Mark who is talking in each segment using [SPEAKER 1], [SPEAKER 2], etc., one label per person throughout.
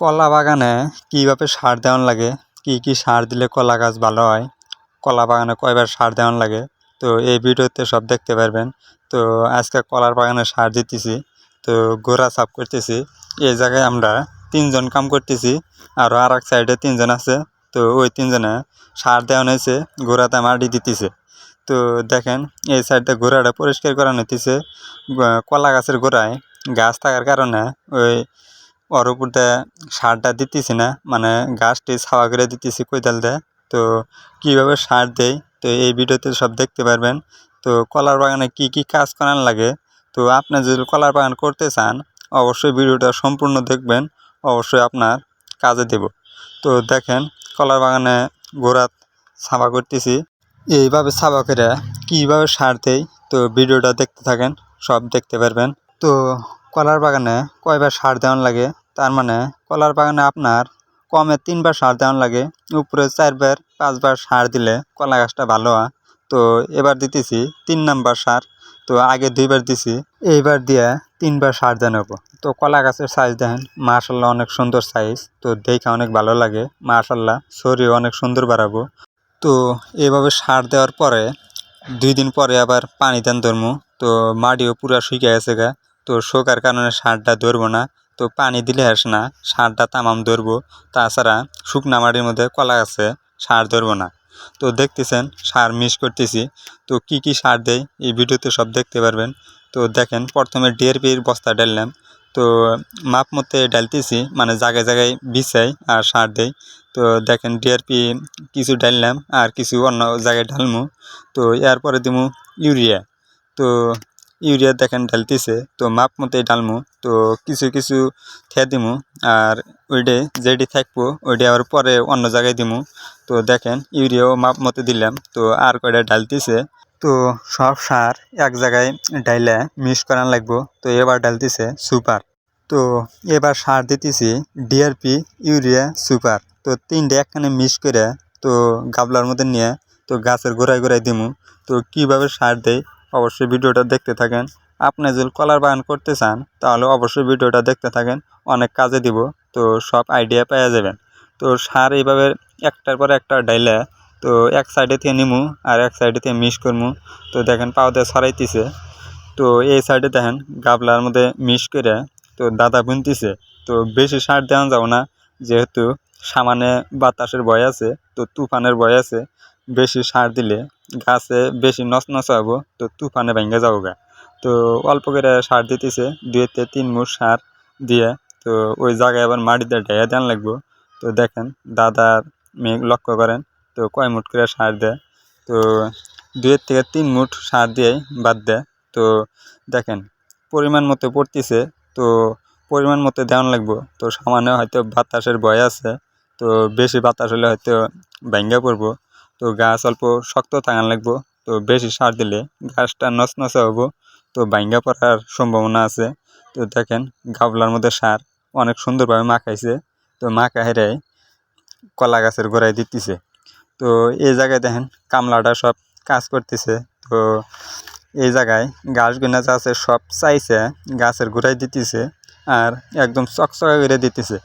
[SPEAKER 1] কলা বাগানে কীভাবে সার দেওয়ান লাগে? কি কি সার দিলে কলা গাছ ভালো হয়? কলা বাগানে কয়বার সার দেওয়ান লাগে? তো এই ভিডিওতে সব দেখতে পারবেন। তো আজকে কলার বাগানে সার দিতেছি। তো গোড়া সাফ করতেছি। এই জায়গায় আমরা তিনজন কাম করতেছি। আর আর এক সাইডে তিনজন আছে। তো ওই তিনজনে সার দেওয়ান হয়েছে। গোড়াতে মাটি দিতেছে। তো দেখেন, এই সাইডটা গোড়াটা পরিষ্কার করা নিতেছে। কলা গাছের গোড়ায় গাছ থাকার কারণে ওই ওর উপর দিয়ে সারটা দিতেছি না মানে গাছটি ছাওয়া করে দিতেছি কোদাল দিয়ে। তো কীভাবে সার দেই? তো এই ভিডিওতে সব দেখতে পারবেন। তো কলার বাগানে কি কি কাজ করার লাগে? তো আপনি যদি কলার বাগান করতে চান, অবশ্যই ভিডিওটা সম্পূর্ণ দেখবেন, অবশ্যই আপনার কাজে দেব। তো দেখেন, কলার বাগানে গোড়া ছাপা করতেছি। এইভাবে ছাপা করে কীভাবে সার দেই? তো ভিডিওটা দেখতে থাকেন, সব দেখতে পারবেন। তো কলার বাগানে কয়বার সার দেওয়ান লাগে? তার মানে কলার বাগানে আপনার কমে তিনবার সার দেওয়ান লাগে, উপরে চারবার, পাঁচবার সার দিলে কলা গাছটা ভালো হয়। তো এবার দিতেছি তিন নাম্বার সার, তো আগে দুইবার দিছি, এইবার দিয়ে তিনবার সার দেন নেব। তো কলা গাছের সাইজ দেখেন মাশাল্লাহ অনেক সুন্দর সাইজ তো দেখে অনেক ভালো লাগে মাশাল্লাহ শরীর অনেক সুন্দর বাড়াবো। তো এভাবে সার দেওয়ার পরে দুই দিন পরে আবার পানি দেন ধরমু তো মাটিও পুরো শুকিয়ে গেছে গা, তো শোকার কারণে সারটা ধরবো না। তো পানি দিলে হাস না, সারটা তামাম ধরবো। তাছাড়া শুকনা মাটির মধ্যে কলা গাছে সার ধরবো না। তো দেখতেছেন, সার মিস করতেছি। তো কি কি সার দেয় এই ভিডিওতে সব দেখতে পারবেন। তো দেখেন, প্রথমে ডিএরপির বস্তা ডাললাম তো মাপ মতে ডালতেছি মানে জায়গায় জায়গায় বিছাই আর সার দেই। তো দেখেন, ডিআরপি কিছু ডাললাম আর কিছু অন্য জায়গায় ঢালমু। তো এরপরে দিমু ইউরিয়া। তো ইউরিয়া দেখেন ডালতেছে তো মাপ মতে ডালমু তো কিছু কিছু খেয়ে দিমু। আর ওইডে যেটি থাকব ওইটি আবার পরে অন্য জায়গায় দিমু। তো দেখেন, ইউরিয়াও মাপ মতো দিলাম। তো আর কয়টা ডালতেছে তো সব সার এক জায়গায় ডাইলে মিক্স করান লাগবো। তো এবার ডালতেছে সুপার। তো এবার সার দিতেছি ডিআরপি ইউরিয়া সুপার। তো তিনটে একখানে মিক্স করে, তো গাবলার মধ্যে নিয়ে, তো গাছের গোড়ায় গোড়ায় দিমু। তো কীভাবে সার দেয় অবশ্যই ভিডিওটা দেখতে থাকেন। আপনি যদি কলার বাগান করতে চান, তাহলে অবশ্যই ভিডিওটা দেখতে থাকেন। অনেক কাজে দিব, তো সব আইডিয়া পাওয়া যাবেন। তো সার এইভাবে একটার পর একটা ডাইলে তো এক সাইডে থেকে নিমু আর এক সাইডে থেকে মিক্স করমু। তো দেখেন পাওয়া সরাইতেছে তো এই সাইডে দেখেন গাবলার মধ্যে মিক্স করে, তো দাদা বুনতেছে। তো বেশি সার দেওয়া যাও না, যেহেতু সামানে বাতাসের ভয় আছে, তো তুফানের ভয় আছে। বেশি সার দিলে গাছে বেশি নস নস হব, তো তুফানে ভেঙে যাব গা। তো অল্প করে সার দিতেছে, দুইতে তিন মুঠ সার দিয়ে, তো ওই জায়গায় আবার মাটিতে ঢেয়া দেন লাগবো। তো দেখেন দাদার মেয়ে লক্ষ্য করেন, তো কয় মুঠ করে সার দেয়? তো দুইয়ের থেকে তিন মুঠ সার দিয়েই বাদ দেয়। তো দেখেন, পরিমাণ মতো পড়তেছে, তো পরিমাণ মতো দেওয়ান লাগবো। তো সামান্য হয়তো বাতাসের ভয় আছে, তো বেশি বাতাস হলে হয়তো ভেঙ্গে পড়ব। তো গাছ অল্প শক্ত থাকান লাগবো, তো বেশি সার দিলে গাছটা নসে হব। তো ভাঙ্গা পড়ার সম্ভাবনা আছে। তো দেখেন গাবলার মধ্যে সার অনেক সুন্দরভাবে মাখাইছে। তো মাখা হেরাই কলা গাছের গোড়ায় দিতেছে। তো এই জায়গায় দেখেন কামলাটা সব কাজ করতেছে। তো এই জায়গায় গাছ গুনা যা আছে সব চাইছে, গাছের গোড়ায় দিতেছে আর একদম চকচকা করে দিতেছে।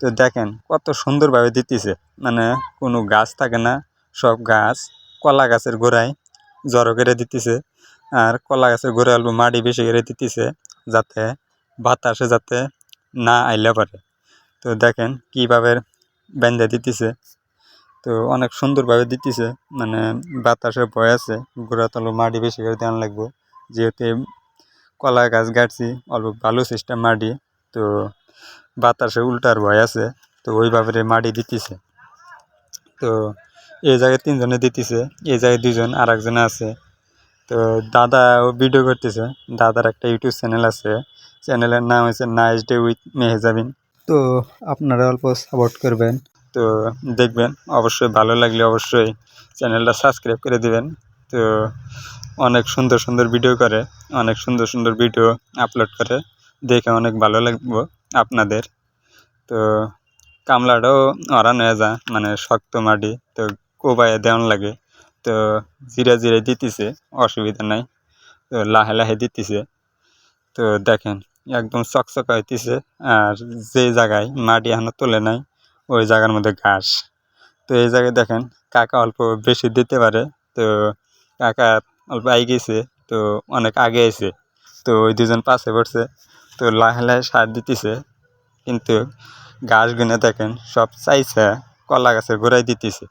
[SPEAKER 1] তো দেখেন কত সুন্দরভাবে দিতেছে। মানে কোনো গাছ থাকে না, সব গাছ কলা গাছের গোড়ায় জড়ো করে দিতেছে। আর কলা গাছের গোড়ায় আলু মাটি বেশি করে দিতেছে যাতে বাতাসে যাতে না আইলে পারে। তো দেখেন কীভাবে বেঁধে দিতেছে। তো অনেক সুন্দরভাবে দিতেছে মানে বাতাসে ভয় আছে গোড়া তলো মাটি বেশি করে দেওয়া লাগবো। যেহেতু কলা গাছ গাড়ছি অল্প ভালো সিস্টেম মাটি তো বাতাসে উল্টার ভয় আছে, তো ওইভাবে মাটি দিতেছে। তো এই জায়গায় তিনজনে দিতেছে, এই জায়গায় দুজন আর একজনে আছে। তো দাদা ও ভিডিও করতেছে। দাদার একটা ইউটিউব চ্যানেল আছে। চ্যানেলের নাম হচ্ছে নাইস ডে উইথ মেহেজাবিন তো আপনারা অল্প সাপোর্ট করবেন। তো দেখবেন অবশ্যই ভালো লাগলে অবশ্যই চ্যানেলটা সাবস্ক্রাইব করে দিবেন। তো অনেক সুন্দর সুন্দর ভিডিও করে অনেক সুন্দর সুন্দর ভিডিও আপলোড করে। দেখে অনেক ভালো লাগবো আপনাদের। তো কামলাটাও অরান হয়ে যা মানে শক্ত মাটি তো কোবায় দেওয়ান লাগে। তো জিরে জিরে দিতেছে, অসুবিধা নাই। তো লাহে লাহে দিতেছে। তো দেখেন, একদম চকচক হইতেছে। আর যে জায়গায় মাটি এখনও তোলে নাই, ওই জায়গার মধ্যে ঘাস। তো এই জায়গায় দেখেন, কাকা অল্প বেশি দিতে পারে। তো কাকা অল্প আই গেছে তো অনেক আগে এসে, তো ওই দুজন পাশে পড়ছে। তো লাহে লাহে সার দিতেছে। কিন্তু গুনে দেখেন, সব চাইছে কলা গাছের গোড়ায় দিতেছে।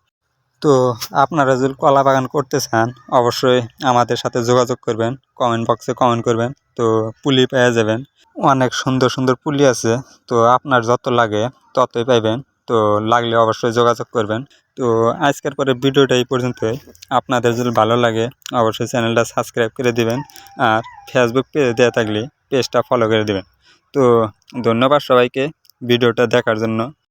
[SPEAKER 1] তো আপনারা যদি কলা বাগান করতে চান, অবশ্যই আমাদের সাথে যোগাযোগ করবেন কমেন্ট বক্সে কমেন্ট করবেন, তো পুলি পেয়ে যাবেন। অনেক সুন্দর সুন্দর পুলি আছে, তো আপনার যত লাগে ততই পাইবেন, তো লাগলে অবশ্যই যোগাযোগ করবেন। তো আজকের পরে ভিডিওটা এই পর্যন্তই। আপনাদের যদি ভালো লাগে, অবশ্যই চ্যানেলটা সাবস্ক্রাইব করে দিবেন, আর ফেসবুক পেজে দেওয়া থাকলে পেজটা ফলো করে দিবেন। তো ধন্যবাদ সবাইকে ভিডিওটা দেখার জন্য।